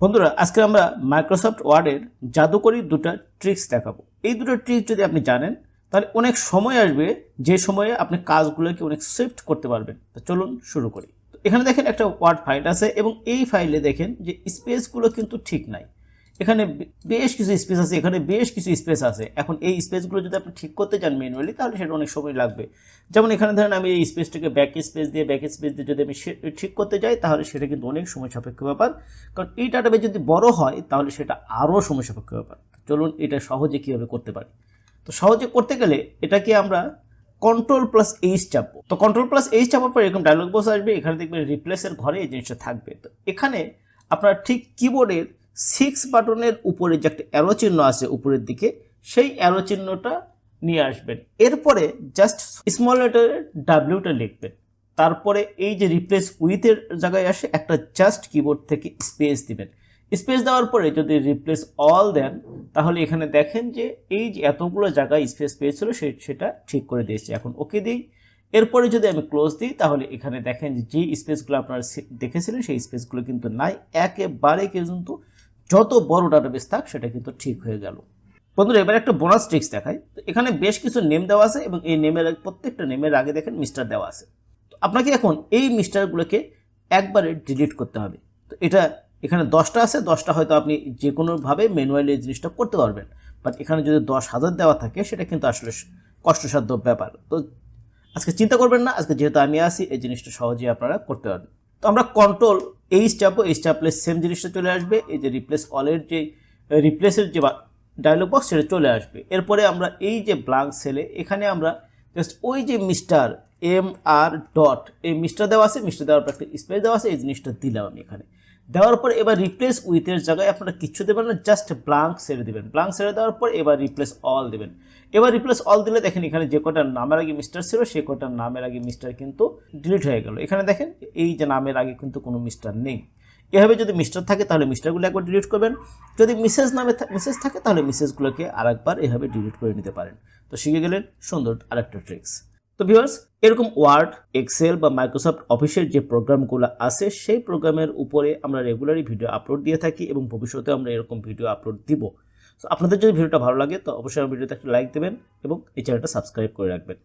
বন্ধুরা, আজকে আমরা মাইক্রোসফট ওয়ার্ডের জাদুকরি দুটো ট্রিক্স দেখাবো। এই দুটো ট্রিক্স যদি আপনি জানেন, তাহলে অনেক সময় আসবে যে সময়ে আপনি কাজগুলোকে অনেক সুইফট করতে পারবেন। তো চলুন শুরু করি। এখানে দেখেন একটা ওয়ার্ড ফাইল আছে এবং এই ফাইলে দেখেন যে স্পেসগুলো কিন্তু ঠিক নাই। এখানে বেশ কিছু স্পেস আছে, এখানে বেশ কিছু স্পেস আছে। এখন এই স্পেসগুলো যদি আপনি ঠিক করতে চান ম্যানুয়ালি তাহলে সেটা অনেক সময় লাগবে। যেমন এখানে ধরেন আমি এই স্পেসটাকে ব্যাক স্পেস দিয়ে ব্যাক স্পেস দিয়ে যদি আমি ঠিক করতে যাই, তাহলে সেটা কিন্তু অনেক সময় সাপেক্ষ ব্যাপার। কারণ এই ডাটাবেজ যদি বড় হয়, তাহলে সেটা আরও সময় সাপেক্ষ ব্যাপার। চলুন এটা সহজে কীভাবে করতে পারি? তো সহজে করতে গেলে এটাকে আমরা কন্ট্রোল প্লাস এইচ চাপবো। তো কন্ট্রোল প্লাস এইচ চাপার পর এরকম ডায়লগ বক্স আসবে, এখানে দেখবেন রিপ্লেসের ঘরে এই জিনিসটা থাকবে। তো এখানে আপনার ঠিক কিবোর্ডের সিক্স বাটনের উপরে যে একটা অ্যারো চিহ্ন আছে উপরের দিকে, সেই অ্যারো চিহ্নটা নিয়ে আসবেন। এরপরে জাস্ট স্মল লেটারের ডাব্লিউটা লিখবেন। তারপরে এই যে রিপ্লেস উইথের জায়গায় আসে, একটা জাস্ট কিবোর্ড থেকে স্পেস দিবেন। স্পেস দেওয়ার পরে যদি রিপ্লেস অল দেন, তাহলে এখানে দেখেন যে এই যে এতগুলো জায়গায় স্পেস পেয়েছিল, সে, সেটা ঠিক করে দিয়েছে। এখন ওকে দিই। এরপরে যদি আমি ক্লোজ দিই, তাহলে এখানে দেখেন যে যে স্পেসগুলো আপনারা দেখেছিলেন, সেই স্পেসগুলো কিন্তু নাই। একেবারে কিন্তু যত বড় ডাটাবেস থাক, সেটা কিন্তু ঠিক হয়ে গেল। বন্ধুরা, এবার একটা বোনাস ট্রিক্স দেখাই। তো এখানে বেশ কিছু নেম দেওয়া আছে এবং এই নেমের প্রত্যেকটা নেমের আগে দেখেন মিস্টার দেওয়া আছে। তো আপনাকে এখন এই মিস্টারগুলোকে একবারে ডিলিট করতে হবে। তো এটা এখানে দশটা আছে, দশটা হয়তো আপনি যে কোনোভাবে ম্যানুয়ালি এই জিনিসটা করতে পারবেন। বাট এখানে যদি দশ হাজার দেওয়া থাকে, সেটা কিন্তু আসলে কষ্টসাধ্য ব্যাপার। তো আজকে চিন্তা করবেন না, আজকে যেহেতু আমি আসি এই জিনিসটা সহজেই আপনারা করতে পারবেন। আমরা কন্ট্রোল এইচ চাপো এইচ চাপলে সেম জিনিসটা চলে আসবে। এই যে রিপ্লেস অলের যে রিপ্লেসের যে ডায়লগ বক্স সেটা চলে আসবে। এরপরে আমরা এই যে ব্লাঙ্ক সেলে এখানে আমরা জাস্ট ওই যে মিস্টার এম আর ডট, এই মিস্টার দেওয়া আছে মিস্টার দেওয়ার পর একটা স্পেস দেওয়া আছে, এই জিনিসটা দিলাম আমি এখানে। দেওয়ার পর এবার রিপ্লেস উইথের জায়গায় আপনারা কিচ্ছু দেবেন না জাস্ট ব্লাঙ্ক ছেড়ে দেবেন। ব্লাঙ্ক ছেড়ে দেওয়ার পর এবার রিপ্লেস অল দেবেন। এবার রিপ্লেস অল দিলে দেখেন এখানে যে কটা নামের আগে মিস্টার ছিল, সে কটা নামের আগে মিস্টার কিন্তু ডিলিট হয়ে গেল। এখানে দেখেন এই যে নামের আগে কিন্তু কোনো মিস্টার নেই। এভাবে যদি মিস্টার থাকে তাহলে মিস্টারগুলো একবার ডিলিট করবেন। যদি মিসেস নামে মিসেস থাকে তাহলে মিসেসগুলোকে আরেকবার এভাবে ডিলিট করে নিতে পারেন। তো শিখে গেলেন সুন্দর আরেকটা ট্রিক্স তো ভিউয়ার্স এরকম ওয়ার্ড এক্সেল বা মাইক্রোসফট অফিসের যে প্রোগ্রামগুলো আছে, সেই প্রোগ্রামের উপরে আমরা রেগুলারই ভিডিও আপলোড দিয়ে থাকি এবং ভবিষ্যতে আমরা এরকম ভিডিও আপলোড দিব। সো আপনাদের যদি ভিডিওটা ভালো লাগে, তো অবশ্যই আমার ভিডিওতে একটা লাইক দেবেন এবং এই চ্যানেলটা সাবস্ক্রাইব করে রাখবেন।